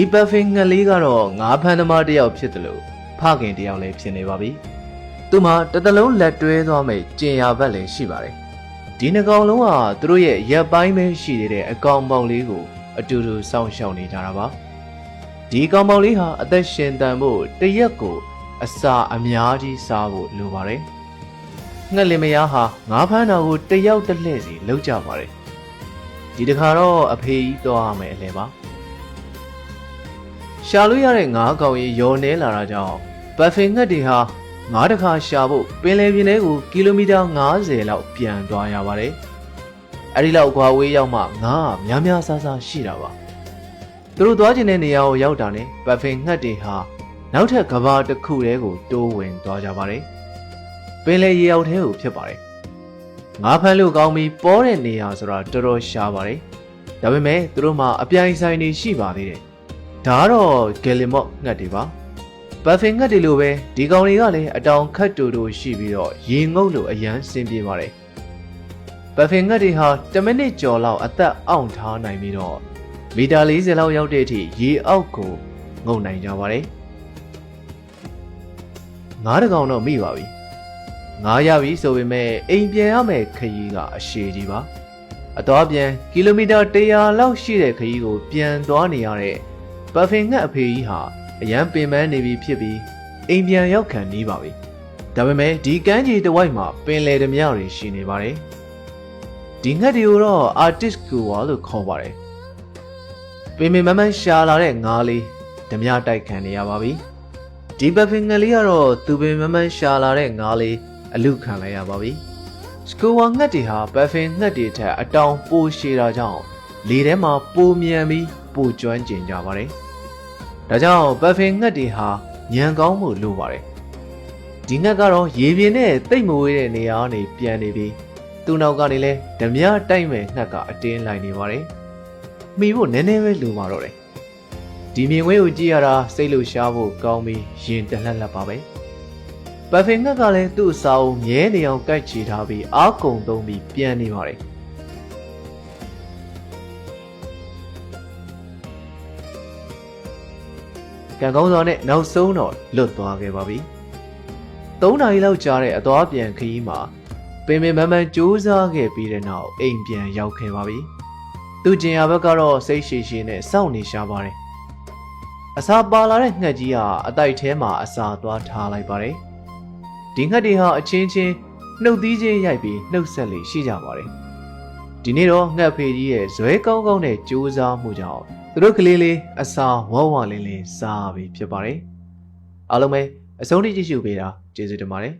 ဒီပဖင်ငှက်လေးကတော့ငါးဖမ်းသမားတစ်ယောက်ဖြစ်တယ်လို့ဖခင်တစ်ယောက်လည်းဖြစ်နေပါပြီသူမှတစ်တလုံးလက်တွဲသွားမဲ့ကျင်ရဘက်လည်းရှိပါတယ်ဒီနှကောင်လုံးကသူတို့ရဲ့ရက်ပိုင်းပဲရှိနေတဲ့အကောင်ပေါင်လေးကိုအတူတူစောင့်ရှောက်နေကြတာပါဒီကောင်ပေါင်လေးဟာအသက်ရှင်တန်ဖို့တစ်ရက်ကိုအစာအများကြီးစားဖို့လိုပါတယ်ငှက်လင်မယားဟာငါးဖမ်းတာကိုတစ်ယောက်တစ်လှည့်စီလောက်ကြပါတယ်ဒီတစ်ခါတော့အဖေကြီးသွားရမယ်အလဲပါ ရှာလို့ရတဲ့ငါးကောင်ကြီးယောနေလာတာကြောင့်ဘတ်ဖင်ငှက်တွေဟာငါးတစ်ခါရှာဖို့ပင်လယ်ပြင်ထဲကိုကီလိုမီတာ90လောက်ပြန်သွားရပါတယ်။အဲဒီလောက်ကွာဝေးရောက်မှငါးကများများဆဆရှိတာပါ။သူတို့သွားကျင်တဲ့နေရာကိုရောက်တာနဲ့ဘတ်ဖင်ငှက်တွေဟာနောက်ထပ်ကဘာတစ်ခုတည်းကိုတိုးဝင်သွားကြပါတယ်။ပင်လယ်ရေအောက်ထဲကိုဖြစ်ပါတယ်။ငါးဖမ်းလို့ကောင်းပြီးပေါ်တဲ့နေရာဆိုတာတော်တော်ရှားပါတယ်။ဒါပေမဲ့သူတို့မှာအပြိုင်ဆိုင်နေရှိပါသေးတယ်။ ဒါကတော့ဂယ်လင်မော့ငှက်တွေပါဘတ်ဖင်ငှက်တွေလိုပဲဒီကောင်တွေကလည်းအတောင်ခတ်တူတူရှိပြီးတော့ရေငုပ်လို့အရန်စင်ပြေပါတယ်ဘတ်ဖင်ငှက်တွေဟာ10မိနစ်ကျော်လောက်အသက်အောင့်ထားနိုင်ပြီးတော့မီတာ40လောက်ရောက်တဲ့အထိရေအောက်ကိုငုပ်နိုင်ကြပါတယ်ငါးတကောင်တော့မိပါပြီငါးရပြီဆိုပေမဲ့အိမ်ပြန်ရမယ်ခရီးကအရှည်ကြီးပါအသွားပြန်ကီလိုမီတာ100လောက်ရှိတဲ့ခရီးကိုပြန်သွားနေရတဲ့ ဘတ်ဖင်ငှက်အဖေကြီးဟာအရန်ပင်ပန်းနေပြီဖြစ်ပြီးအိမ်ပြန်ရောက်ခံနေပါပြီ။ဒါပေမဲ့ဒီကမ်းခြေတစ်ဝိုက်မှာပင်လယ်ဓမြတွေရှိနေပါတယ်။ဒီငှက်တွေကိုတော့ artist ကူဝါလို့ခေါ်ပါတယ်။ပင်ပင်မမန်းရှာလာတဲ့ငါးလေးဓမြတိုက်ခံနေရပါပြီ။ဒီဘတ်ဖင်ငှက်လေးကတော့သူပင်မမန်းရှာလာတဲ့ငါးလေးအလူခံလိုက်ရပါပြီ။စကူဝါငှက်တွေဟာဘတ်ဖင်ငှက်တွေထက်အတောင်ပိုရှည်တာကြောင့် လေထဲမှာပိုမြန်ပြီးပိုကျွမ်းကျင်ကြပါတယ်။ဒါကြောင့်ဘတ်ဖင်ငှက်တွေဟာညံကောင်းမှုလိုပါတယ်။ဒီငှက်ကတော့ရေပြင်နဲ့တိတ်မဝေးတဲ့နေရာကနေပြန်နေပြီးသူ့နောက်ကနေလဲဓမြတိုက်မဲ့ငှက်ကအတင်းလိုက်နေပါတယ်။မိဖို့နည်းနည်းပဲလိုပါတော့တယ်။ဒီမြင်ကွင်းကိုကြည့်ရတာစိတ်လှရှားဖို့ကောင်းပြီးရင်တလှက်လက်ပါပဲ။ဘတ်ဖင်ငှက်ကလည်းသူ့အစာအုံမြဲနေအောင်ကြိုက်ချီထားပြီးအာကုံသုံးပြီးပြန်နေပါတယ်။ ကံကောင်းစွာနဲ့နောက်ဆုံးတော့လွတ်သွားခဲ့ပါပြီ။၃နာရီလောက်ကြာတဲ့အသွားပြန်ခရီးမှာပင်ပင်မန်းမန်းကြိုးစားခဲ့ပြီးတဲ့နောက်အိမ်ပြန်ရောက်ခဲ့ပါပြီ။သူကျင်ရဘက်ကတော့စိတ်ရှည်ရှည်နဲ့စောင့်နေရှာပါတယ်။အစာပါလာတဲ့ငှက်ကြီးဟာအတိုက်ထဲမှာအစာသွားထားလိုက်ပါတယ်။ဒီငှက်တွေဟာအချင်းချင်းနှုတ်သီးချင်းရိုက်ပြီးနှုတ်ဆက်လေရှိကြပါတယ်။ဒီနေ့တော့ငှက်ဖေကြီးရဲ့ဇွဲကောင်းကောင်းနဲ့ကြိုးစားမှုကြောင့်သူတို့ကလေးလေးအစာဝဝလင်းလင်းစားပြီဖြစ်ပါတယ်အားလုံးပဲအဆုံးထိကြည့်ရှုပေးတာကျေးဇူးတင်ပါတယ်